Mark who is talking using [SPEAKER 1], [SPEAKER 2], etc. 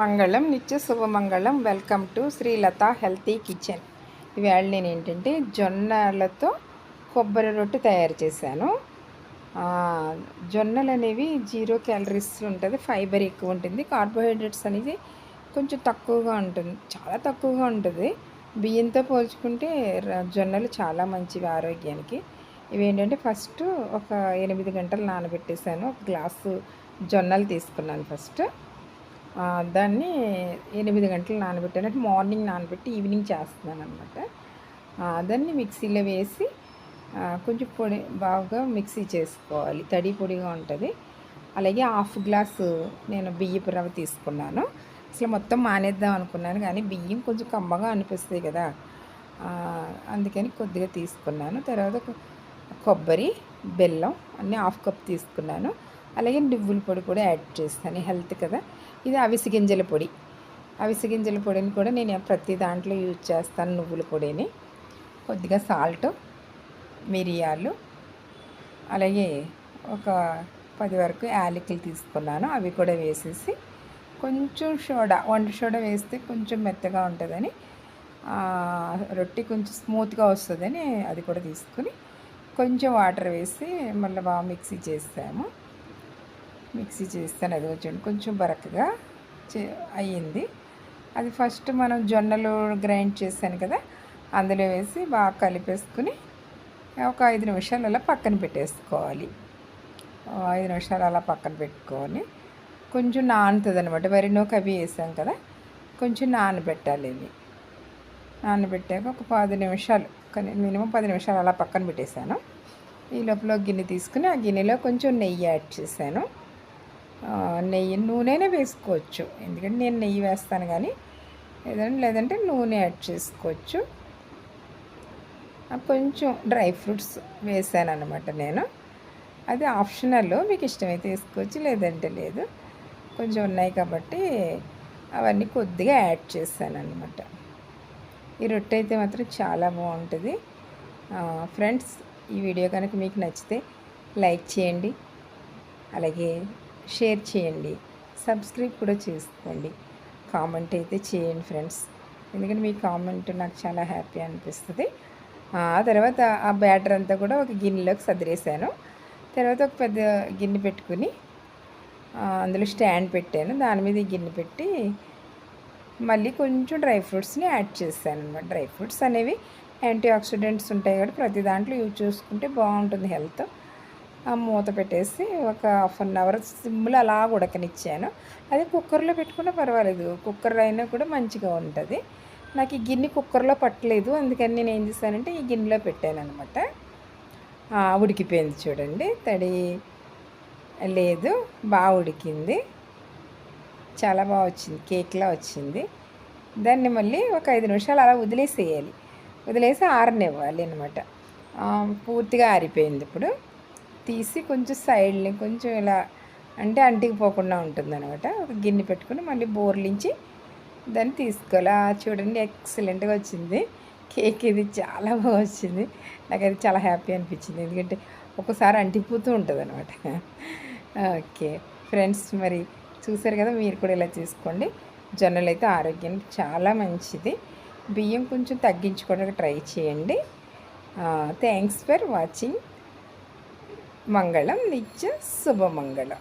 [SPEAKER 1] మంగళం నిత్య శుభమంగళం welcome to Srilatha healthy kitchen. ఇవాళ నేను ఏంటంటే జొన్నలతో కొబ్బరి రొట్టె తయారు చేశాను. జొన్నలు అనేవి జీరో క్యాలరీస్ ఉంటుంది ఫైబర్ ఎక్కువ ఉంటుంది. కార్బోహైడ్రేట్స్ అనేది కొంచెం తక్కువగా ఉంటుంది చాలా తక్కువగా ఉంటుంది. బియ్యంతో పోల్చుకుంటే జొన్నలు చాలా మంచివి ఆరోగ్యానికి. ఇవి ఏంటంటే ఫస్ట్ ఒక ఎనిమిది గంటలు నానబెట్టేశాను. ఒక గ్లాసు జొన్నలు తీసుకున్నాను ఫస్ట్. దాన్ని ఎనిమిది గంటలు నానబెట్టాను అంటే మార్నింగ్ నానబెట్టి ఈవినింగ్ చేస్తున్నాను అనమాట దాన్ని మిక్సీలో వేసి కొంచెం పొడి బాగా మిక్సీ చేసుకోవాలి. తడి పొడిగా ఉంటుంది. అలాగే హాఫ్ గ్లాసు నేను బియ్యపు రవ్వ తీసుకున్నాను. అసలు మొత్తం మానేద్దాం అనుకున్నాను కానీ బియ్యం కొంచెం కమ్మగా అనిపిస్తుంది కదా. అందుకని కొద్దిగా తీసుకున్నాను. తర్వాత కొబ్బరి బెల్లం అన్నీ హాఫ్ కప్ తీసుకున్నాను. అలాగే నువ్వుల పొడి కూడా యాడ్ చేస్తాను. హెల్త్ కదా. ఇది అవిసి గింజల పొడి. అవిసి గింజల పొడిని కూడా నేను ప్రతి దాంట్లో యూజ్ చేస్తాను నువ్వుల పొడిని. కొద్దిగా సాల్ట్ మిరియాలు అలాగే ఒక పది వరకు యాలకులు తీసుకున్నాను. అవి కూడా వేసేసి కొంచెం సోడా వంట సోడా వేస్తే కొంచెం మెత్తగా ఉంటుందని రొట్టె కొంచెం స్మూత్గా వస్తుందని అది కూడా తీసుకుని కొంచెం వాటర్ వేసి మళ్ళీ బాగా మిక్సీ చేస్తాము మిక్సీ చేస్తాను. అది కొంచెం కొంచెం బరకగా చే అయ్యింది. అది ఫస్ట్ మనం జొన్నలు గ్రైండ్ చేశాను కదా అందులో వేసి బాగా కలిపేసుకుని ఒక ఐదు నిమిషాలు అలా పక్కన పెట్టేసుకోవాలి. ఐదు నిమిషాలు అలా పక్కన పెట్టుకొని కొంచెం నానుతుంది అనమాట వరి నూక అవి వేసాం కదా కొంచెం నానబెట్టాలి ఇవి. నానబెట్టాక ఒక పది నిమిషాలు కానీ మినిమం పది నిమిషాలు అలా పక్కన పెట్టేశాను. ఈ లోపల గిన్నె తీసుకుని ఆ గిన్నెలో కొంచెం నెయ్యి యాడ్ చేశాను. నెయ్యి నూనెనే వేసుకోవచ్చు. ఎందుకంటే నేను నెయ్యి వేస్తాను కానీ ఏదైనా లేదంటే నూనె యాడ్ చేసుకోవచ్చు. కొంచెం డ్రై ఫ్రూట్స్ వేసాను అనమాట నేను. అది ఆప్షనల్ మీకు ఇష్టమైతే వేసుకోవచ్చు లేదంటే లేదు. కొంచెం ఉన్నాయి కాబట్టి అవన్నీ కొద్దిగా యాడ్ చేశాను అనమాట ఈ రొట్టె అయితే మాత్రం చాలా బాగుంటుంది. ఫ్రెండ్స్ ఈ వీడియో కనుక మీకు నచ్చితే లైక్ చేయండి. అలాగే షేర్ చేయండి. సబ్స్క్రైబ్ కూడా చేసుకోండి. కామెంట్ అయితే చేయండి ఫ్రెండ్స్. ఎందుకంటే మీ కామెంట్ నాకు చాలా హ్యాపీ అనిపిస్తుంది. ఆ తర్వాత ఆ బ్యాటర్ అంతా కూడా ఒక గిన్నెలోకి సదిరేసాను. తర్వాత ఒక పెద్ద గిన్నె పెట్టుకుని అందులో స్టాండ్ పెట్టాను. దాని మీద గిన్నె పెట్టి మళ్ళీ కొంచెం డ్రై ఫ్రూట్స్ని యాడ్ చేశాను అనమాట డ్రై ఫ్రూట్స్ అనేవి యాంటీ ఆక్సిడెంట్స్ ఉంటాయి కాబట్టి ప్రతి దాంట్లో యూజ్ చేసుకుంటే బాగుంటుంది హెల్త్. మూత పెట్టేసి ఒక హాఫ్ అన్ అవర్ సిమ్లో అలా ఉడకనిచ్చాను. అది కుక్కర్లో పెట్టుకున్నా పర్వాలేదు. కుక్కర్ అయినా కూడా మంచిగా ఉంటుంది. నాకు ఈ గిన్నె కుక్కర్లో పట్టలేదు. అందుకని నేను ఏం చేశానంటే ఈ గిన్నెలో పెట్టాను అనమాట ఉడికిపోయింది చూడండి. తడి లేదు. బాగా ఉడికింది. చాలా బాగా వచ్చింది. కేక్లా వచ్చింది. దాన్ని మళ్ళీ ఒక ఐదు నిమిషాలు అలా వదిలేసేయాలి. వదిలేసి ఆరనివ్వాలి అనమాట పూర్తిగా ఆరిపోయింది ఇప్పుడు. తీసి కొంచెం సైడ్ని కొంచెం ఇలా అంటే అంటికిపోకుండా ఉంటుంది అనమాట ఒక గిన్నె పెట్టుకుని మళ్ళీ బోర్లించి దాన్ని తీసుకోవాలి. ఆ చూడండి ఎక్సలెంట్గా వచ్చింది. కేక్ ఇది చాలా బాగా వచ్చింది. నాకు అది చాలా హ్యాపీ అనిపించింది. ఎందుకంటే ఒకసారి అంటిపోతూ ఉంటుంది అనమాట ఓకే. ఫ్రెండ్స్ మరి చూసారు కదా మీరు కూడా ఇలా చేసుకోండి. జొన్నలు అయితే ఆరోగ్యానికి చాలా మంచిది. బియ్యం కొంచెం తగ్గించుకోవడానికి ట్రై చేయండి. Thanks for watching. మంగళం నిత్య శుభమంగళం